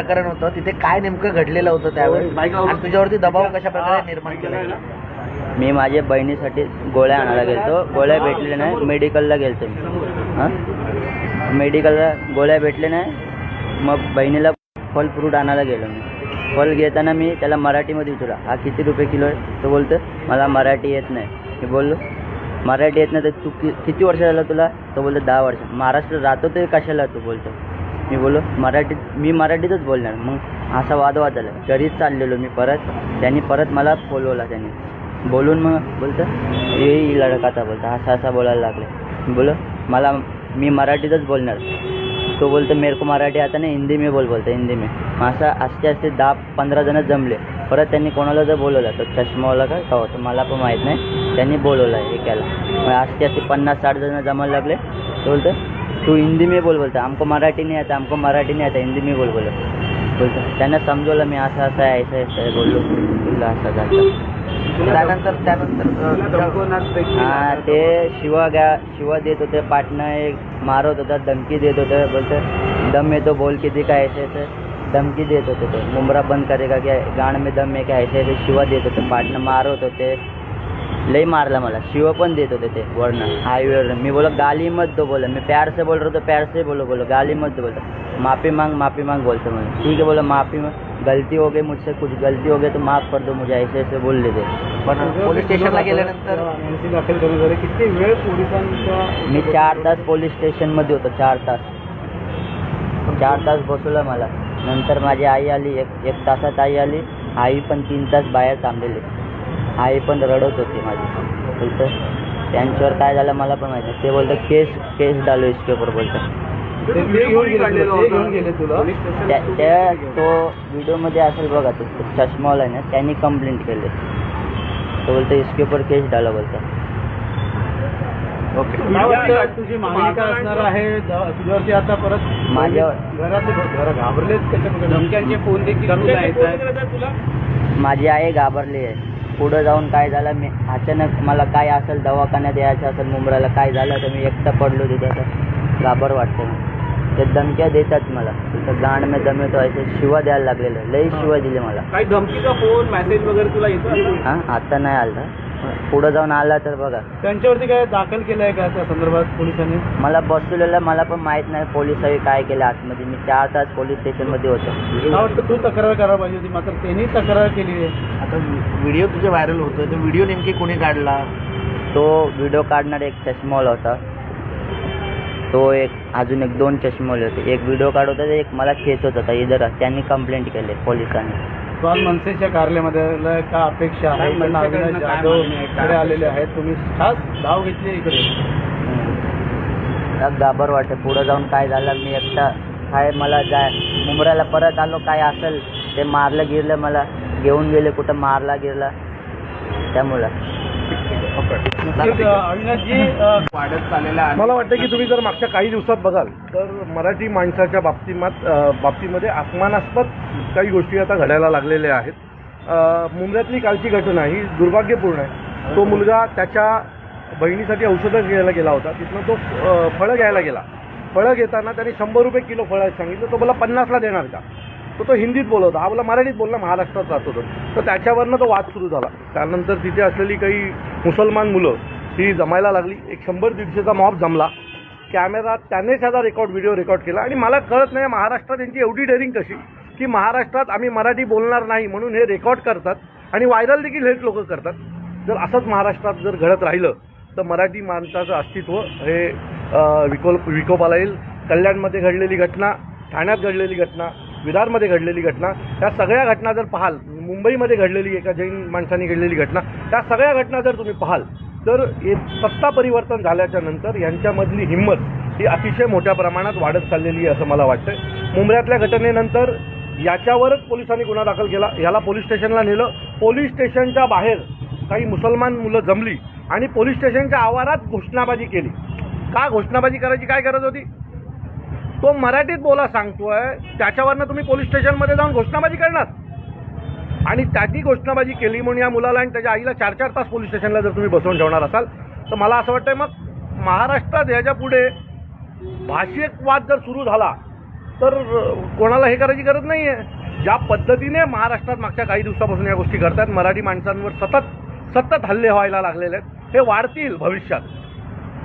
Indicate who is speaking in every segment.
Speaker 1: प्रकरण होतं तिथे काय नेमकं घडलेलं होतं त्यावेळेस? आणि तुझ्यावरती दबाव कशा प्रकारे निर्माण केला गेला?
Speaker 2: मी माझ्या बहिणीसाठी गोळ्या आणायला गेलतो. गोळ्या भेटल्या नाही मेडिकलला गेलतो मी. हां? मेडिकलला गोळ्या भेटल्या नाही मग बहिणीला फल फ्रूट आणायला गेलो मी. फल घेताना मी त्याला मराठीमध्ये विचारला हा किती रुपये किलो आहे? तो बोलतो मला मराठी येत नाही. मी बोललो मराठी येत नाही तर तू कि किती वर्ष झालं तुला? तो बोलतो दहा वर्ष. महाराष्ट्र राहतो ते कशाला? तू बोलतो मी बोलो मराठीत मी मराठीतच बोलणार. मग असा वादवाद झाला घरीच चाललेलो मी परत. त्यांनी परत मला बोलवला त्यांनी. बोलून मग बोलतं ये लडकाचा आता असा असा बोलायला लागले. बोलो मला मी मराठीतच बोलणार. तो बोलतो मेरे को मराठी आता नाही हिंदी मी बोल बोलतो हिंदी मी. असं असते असते दहा पंधरा जण जमले. परत त्यांनी कोणाला जर बोलवलं तर चष्मावाला का का होतं? मला पण माहीत नाही. त्यांनी बोलवलं आहे एकाला. मग असते असते पन्नास साठ जण जमायला लागले. तो बोलतो तू हिंदी में बोल बोलतो हमको मराठी नाही आता हमको मराठी नाही आता हिंदी मी बोल बोलो। बोलतो त्यांना समजवलं मी असं असं आहे असं असं आहे बोललो. बोललो असं झालं
Speaker 1: त्यानंतर त्यानंतर
Speaker 2: हा ते शिवा गा शिवा देत होते पाटणं एक मारत होता धमकी देत होते बोलते दम येतो बोल किती काय ऐसे धमकी देत होते ते मुंबरा बंद करेगा की गाण में दम आहे काय ऐसे ऐसे शिवा देत होते पाटणं मारत होते लई मारला मला. शिव पण देत होते ते वरनं. हायवेवर मी बोला गाली मत दो बोला. मैं प्यार से बोल रहा तो प्यार से बोलो बोलो गाली मत दो बोला. माफ़ी मांग माफ़ी मांग बोलते मैं ठीक है बोला माफ़ी मांग. गलती हो गई मुझसे कुछ गलती हो गई तो माफ़ कर दो मुझे ऐसे ऐसे बोल लेते
Speaker 1: पण पोलीस स्टेशनला गेल्यानंतर
Speaker 3: एनसी दाखल करण्यात झाले किती वेळ पोलिसांच्या
Speaker 2: मी चार तास पोलीस स्टेशनमध्ये होतो चार तास. चार तास बसवलं मला. नंतर माझी आई आली एक एक तासात आई आली. आई पण तीन तास बाहेर थांबलेली. आई पण रडत होती माझी. बोलतं त्यांच्यावर काय झालं मला पण माहिती. ते बोलतं केस केस डालो इसके ऊपर बोलतं त्या तो व्हिडिओमध्ये असेल बघा तो चष्मावाला आहे ना त्यांनी कंप्लेंट केली. तो बोलतो इसके ऊपर केस डाला बोलतो
Speaker 1: ओके.
Speaker 3: काय वाटतं तुझी मागणी काय असणार आहे द- तुझ्यावरती आता परत
Speaker 2: माझ्यावर-
Speaker 3: घरातले घर घाबरलेत कशा धमक्यांचे फोन देखील तुला येत आहेत.
Speaker 2: माझी आई घाबरली आहे. पुढं जाऊन काय झालं? मी अचानक मला काय असेल दवाखान्यात यायचं असेल मुंबईला काय झालं तर मी एकटा पडलो तिथं तर घाबर वाटतं. ते धमक्या देतात मला. तिथं गाण में दम येतो असे शिवा द्यायला लागलेलं. लई शिवा दिले मला.
Speaker 3: काही धमकीचा फोन मेसेज वगैरे तुला येतो
Speaker 2: हां आता नाही आलं पुढं जाऊन आला तर बघा.
Speaker 3: त्यांच्यावरती काय दाखल केलं आहे का त्या संदर्भात पोलिसांनी?
Speaker 2: मला बसवलेलं मला पण माहीत नाही पोलिसांनी काय केलं आतमध्ये. मी चार तास पोलीस स्टेशनमध्ये होतो.
Speaker 3: काय वाटतं तू तक्रार करायला पाहिजे होती मात्र त्यांनी तक्रार केली आहे.
Speaker 1: आता व्हिडिओ तुझे व्हायरल होतोय तो व्हिडिओ नेमकी कोणी काढला?
Speaker 2: तो व्हिडिओ काढणारा एक चष्मावाला होता. तो एक अजून एक दोन चष्मावाले होते. एक व्हिडिओ काढत होता एक मला खेचत होता. इधर त्यांनी कंप्लेंट केली पोलिसांनी.
Speaker 3: काल मनसेच्या कार्यालयामध्ये काय अपेक्षा आहे? इकडनं अविनाश जाधव इकडे आलेले आहेत. तुम्ही खास धाव घेतली इकडे.
Speaker 2: घाबर वाटतं पुढं जाऊन काय झालं मी एकटा काय मला जाय. मुंबऱ्याला परत आलो काय असेल ते मारलं गिरलं मला. घेऊन गेले कुठं मारला गिरला. त्यामुळं.
Speaker 4: मला वाटतं की तुम्ही जर मागच्या काही दिवसात बघाल तर मराठी माणसाच्या बाबतीमात बाबतीमध्ये अपमानास्पद काही गोष्टी आता घडायला लागलेल्या आहेत. मुंबईतली कालची घटना ही दुर्भाग्यपूर्ण आहे. तो मुलगा त्याच्या बहिणीसाठी औषधं घ्यायला गेला होता. तिथनं तो फळं घ्यायला गेला. फळं घेताना त्याने शंभर रुपये किलो फळं आहेत सांगितलं. तो मला पन्नासला देणार का? तो तो हिंदीत बोलत होता. हा बोला मराठीत बोलला महाराष्ट्रात राहतो तो. तर त्याच्यावरनं तो वाद सुरू झाला. त्यानंतर तिथे असलेली काही मुसलमान मुलं ही जमायला लागली. एक शंभर दीडशेचा मॉब जमला. कॅमेरा त्यानेच ह्याचा रेकॉर्ड व्हिडिओ रेकॉर्ड केला. आणि मला कळत नाही महाराष्ट्रात यांची एवढी डेअरिंग कशी? की महाराष्ट्रात आम्ही मराठी बोलणार नाही म्हणून हे रेकॉर्ड करतात आणि व्हायरल देखील हेच लोक करतात. जर असंच महाराष्ट्रात जर घडत राहिलं तर मराठी माणसाचं अस्तित्व हे विकोल विकोपाला येईल कल्याणमध्ये घडलेली घटना ठाण्यात घडलेली घटना विरारमध्ये घडलेली घटना या सगळ्या घटना जर पाहाल मुंबईमध्ये घडलेली एका जैन माणसाने घडलेली घटना त्या सगळ्या घटना जर तुम्ही पाहाल तर सत्ता परिवर्तन झाल्याच्यानंतर यांच्यामधली हिंमत ही अतिशय मोठ्या प्रमाणात वाढत चाललेली आहे असं मला वाटतं मुंबऱ्यातल्या घटनेनंतर याच्यावरच पोलिसांनी गुन्हा दाखल केला. याला पोलीस स्टेशनला नेलं. पोलीस स्टेशनच्या बाहेर काही मुसलमान मुलं जमली आणि पोलीस स्टेशनच्या आवारात घोषणाबाजी केली. का घोषणाबाजी करायची काय गरज होती? तो मराठीत बोला सांगतोय त्याच्यावरनं तुम्ही पोलीस स्टेशनमध्ये जाऊन घोषणाबाजी करणार. आणि त्याची घोषणाबाजी केली म्हणून या मुलाला आणि त्याच्या आईला चार चार तास पोलीस स्टेशनला जर तुम्ही बसवून ठेवणार असाल तर मला असं वाटतंय मग महाराष्ट्रात ह्याच्या पुढे भाषिक वाद जर सुरू झाला तर कोणाला हे करायची गरज नाही आहे ज्या पद्धतीने महाराष्ट्रात मागच्या काही दिवसापासून या गोष्टी घडतात मराठी माणसांवर सतत सतत हल्ले व्हायला लागलेले आहेत. हे वाढतील भविष्यात.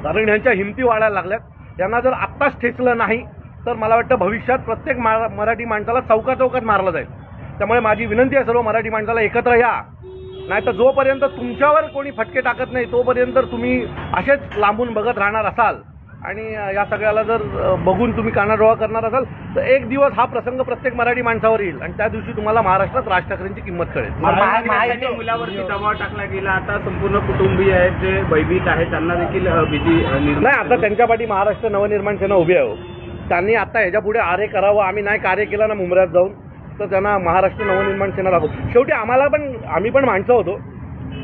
Speaker 4: कारण ह्यांच्या हिमती वाढायला लागल्यात. यांना जर आत्ताच ठेचलं नाही तर मला वाटतं भविष्यात प्रत्येक मा मराठी माणसाला चौका चौकात मारलं जाईल. त्यामुळे माझी विनंती आहे सर्व मराठी माणसाला एकत्र या. नाही तर जोपर्यंत तुमच्यावर कोणी फटके टाकत नाही तोपर्यंत तुम्ही असेच लांबून बघत राहणार असाल आणि या सगळ्याला जर बघून तुम्ही कानाडोळा करणार असाल तर एक दिवस हा प्रसंग प्रत्येक मराठी माणसावर येईल आणि त्या दिवशी तुम्हाला महाराष्ट्रात राज ठाकरेंची किंमत कळेल.
Speaker 5: मुलावरती दबाव टाकला गेला आता संपूर्ण कुटुंबीय आहेत जे भयभीत आहेत त्यांना देखील भीती
Speaker 4: नाही आता त्यांच्या पाठी महाराष्ट्र नवनिर्माण सेना उभी आहे हो. त्यांनी आता ह्याच्या पुढे आरे करावं आम्ही नाही कार्य केलं ना मुंबऱ्यात जाऊन. तर त्यांना महाराष्ट्र नवनिर्माण सेना दाखवू. शेवटी आम्हाला पण आम्ही पण माणसं होतो.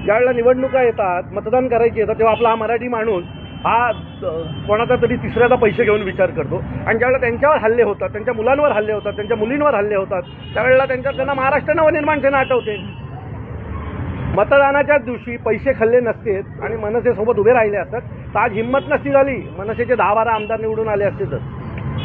Speaker 4: ज्यावेळेला निवडणुका येतात मतदान करायची येतात तेव्हा आपला हा मराठी माणूस हा कोणाचा तरी तिसऱ्याचा पैसे घेऊन विचार करतो. आणि ज्यावेळेला त्यांच्यावर हल्ले होतात त्यांच्या मुलांवर हल्ले होतात त्यांच्या मुलींवर हल्ले होतात त्यावेळेला त्यांच्या त्यांना महाराष्ट्र नवनिर्माण सेना आठवते. मतदानाच्याच दिवशी पैसे खाल्ले नसतेत आणि मनसेसोबत उभे राहिले असतात. तर आज हिंमत नसती झाली. मनसेचे दहा बारा आमदार निवडून आले असते तर.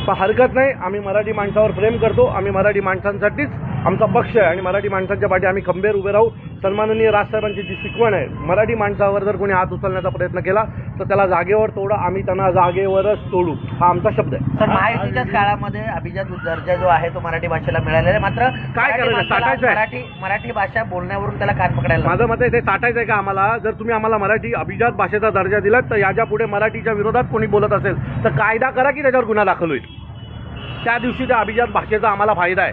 Speaker 4: पण हरकत नाही आम्ही मराठी माणसावर प्रेम करतो आम्ही मराठी माणसांसाठीच आमचा पक्ष आहे आणि मराठी माणसांच्या पाठी आम्ही खंबेर उभे राहू. सन्माननीय राजसाहेबांची जी शिकवण आहे मराठी माणसावर जर कोणी हात उचलण्याचा प्रयत्न केला तर त्याला जागेवर तोडा आम्ही त्यांना जागेवरच तोडू हा आमचा शब्द आहे.
Speaker 1: सर महायुतीच्याच काळामध्ये अभिजात दर्जा जो आहे तो मराठी भाषेला मिळालेला आहे. मात्र
Speaker 4: काय
Speaker 1: मराठी
Speaker 4: करायचं?
Speaker 1: मराठी मराठी भाषा बोलण्यावरून त्याला कान पकडायला.
Speaker 4: माझं मत आहे ते साठायचं आहे का आम्हाला? जर तुम्ही आम्हाला मराठी अभिजात भाषेचा दर्जा दिलात तर याच्यापुढे मराठीच्या विरोधात कोणी बोलत असेल तर कायदा करा की त्याच्यावर गुन्हा दाखल होईल. त्या दिवशी त्या अभिजात भाषेचा आम्हाला फायदा आहे.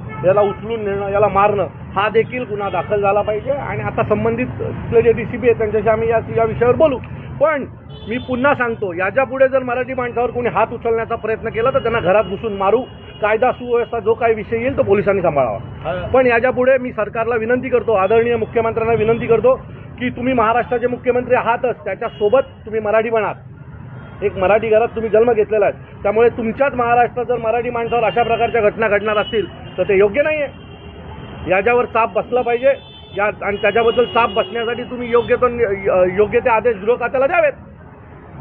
Speaker 4: याला उचलून नेणं याला मारणं हा देखील गुन्हा दाखल झाला पाहिजे. आणि आता संबंधित जे डी सी बी आहेत त्यांच्याशी आम्ही या या विषयावर बोलू. पण मी पुन्हा सांगतो याच्यापुढे जर मराठी माणसावर कोणी हात उचलण्याचा प्रयत्न केला तर त्यांना घरात घुसून मारू. कायदा सुव्यवस्था जो काही विषय येईल तो पोलिसांनी सांभाळावा. पण याच्यापुढे मी सरकारला विनंती करतो आदरणीय मुख्यमंत्र्यांना विनंती करतो की तुम्ही महाराष्ट्राचे मुख्यमंत्री आहातच त्याच्यासोबत तुम्ही मराठी बनात एक मराठी घरात तुम्ही जन्म घेतलेला आहे. त्यामुळे तुमच्याच महाराष्ट्रात जर मराठी माणसावर अशा प्रकारच्या घटना घडणार असतील तर ते योग्य नाही आहे याच्यावर चाप बसला पाहिजे. या आणि त्याच्याबद्दल चाप बसण्यासाठी तुम्ही योग्य तो योग्य ते आदेश गृह खात्याला द्यावेत.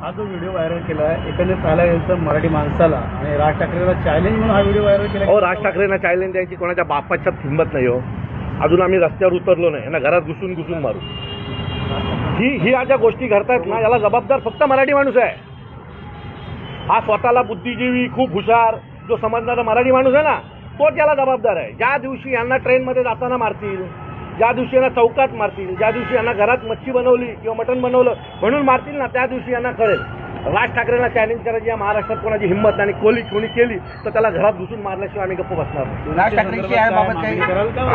Speaker 3: हा जो व्हिडिओ व्हायरल केला आहे पाहायला गेलं तर मराठी माणसाला आणि राज ठाकरेला चॅलेंज म्हणून हा व्हिडिओ व्हायरल केला
Speaker 4: हो राज ठाकरेंना चॅलेंज द्यायची कोणाच्या बापाच्या हिंमत नाही हो. अजून आम्ही रस्त्यावर उतरलो नाही. यांना घरात घुसून घुसून मारू. ही ही ज्या गोष्टी घडतायत ना याला जबाबदार फक्त मराठी माणूस आहे. हा स्वतःला बुद्धिजीवी खूप हुशार जो समजणारा मराठी माणूस आहे ना तो त्याला जबाबदार आहे. ज्या दिवशी यांना ट्रेनमध्ये जाताना मारतील ज्या दिवशी यांना चौकात मारतील ज्या दिवशी यांना घरात मच्छी बनवली किंवा मटण बनवलं म्हणून मारतील ना त्या दिवशी यांना कळेल. राज ठाकरेंना चॅलेंज करायची या महाराष्ट्रात कोणाची हिंमत आणि कोली कोणी केली तर त्याला घरात घुसून मारल्याशिवाय आम्ही गप्प बसणार.
Speaker 1: राज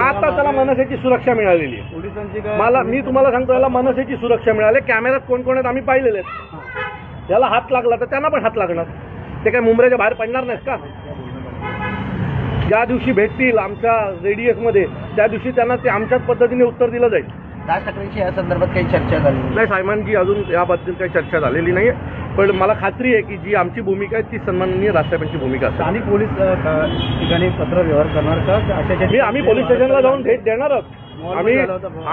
Speaker 4: आता त्याला मनसेची सुरक्षा मिळालेली आहे.
Speaker 3: पोलिसांची काय
Speaker 4: मला मी तुम्हाला सांगतो याला मनसेची सुरक्षा मिळाली. कॅमेऱ्यात कोण कोण आहेत आम्ही पाहिलेले आहेत. याला हात लागला तर त्यांना पण हात लागणार. ते काय मुंबईच्या बाहेर पडणार नाहीत का? ज्या दिवशी भेटतील आमच्या रेडियसमध्ये त्या दिवशी त्यांना ते आमच्याच पद्धतीने उत्तर दिलं जाईल.
Speaker 1: राज ठाकरेंशी या संदर्भात काही चर्चा झाली
Speaker 4: नाही. साहेबांची अजून याबद्दल काही चर्चा झालेली नाही पण मला खात्री आहे की जी आमची भूमिका आहे ती सन्माननीय राजसाहेबांची भूमिका असेल.
Speaker 3: स्थानिक पोलीस ठिकाणी पत्र व्यवहार करणार का?
Speaker 4: मी आम्ही पोलीस स्टेशनला जाऊन भेट देणार आहोत. आम्ही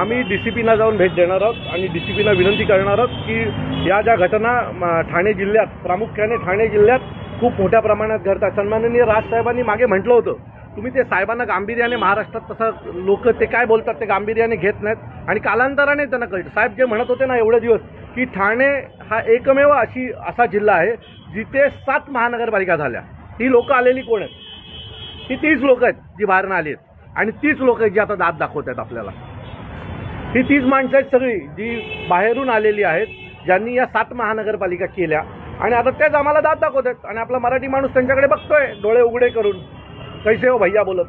Speaker 4: आम्ही डीसीपीना जाऊन भेट देणार आहोत आणि डीसीपीना विनंती करणार आहोत की या ज्या घटना ठाणे जिल्ह्यात प्रामुख्याने ठाणे जिल्ह्यात खूप मोठ्या प्रमाणात घडतात. सन्माननीय राजसाहेबांनी मागे म्हटलं होतं तुम्ही ते साहेबांना गांभीर्याने महाराष्ट्रात तसं लोक ते काय बोलतात ते गांभीर्याने घेत नाहीत आणि कालांतराने त्यांना कळतं. साहेब जे म्हणत होते ना एवढे दिवस की ठाणे हा एकमेव अशी असा जिल्हा आहे जिथे सात महानगरपालिका झाल्या. ही लोकं आलेली कोण आहेत? ही तीच लोक आहेत जी बाहेरनं आली आहेत. आणि तीच लोक आहेत जी आता दात दाखवत आहेत आपल्याला. ही तीच माणसं आहेत सगळी जी बाहेरून आलेली आहेत ज्यांनी या सात महानगरपालिका केल्या. आणि आता तेच आम्हाला दात दाखवत आहेत. आणि आपला मराठी माणूस त्यांच्याकडे बघतोय डोळे उघडे करून. कैसे हो भैया बोलत.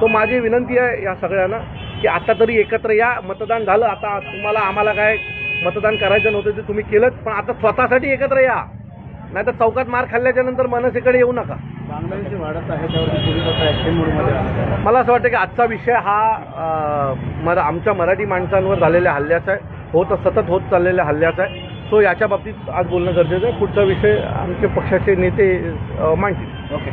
Speaker 4: तो माझी विनंती आहे या सगळ्यांना की आता तरी एकत्र या मतदान झालं आता तुम्हाला आम्हाला काय मतदान करायचं नव्हतं ते तुम्ही केलं पण आता स्वतःसाठी एकत्र या. नाही तर चौकात मार खाल्ल्याच्या नंतर मनसेकडे येऊ नका. मला असं वाटतं की आजचा विषय हा मरा आमच्या मराठी माणसांवर झालेल्या हल्ल्याचा आहे. होत सतत होत चाललेल्या हल्ल्याचा आहे. सो याच्या बाबतीत आज बोलणं गरजेचं आहे. पुढचा विषय आमचे पक्षाचे नेते मांडतील.
Speaker 3: ओके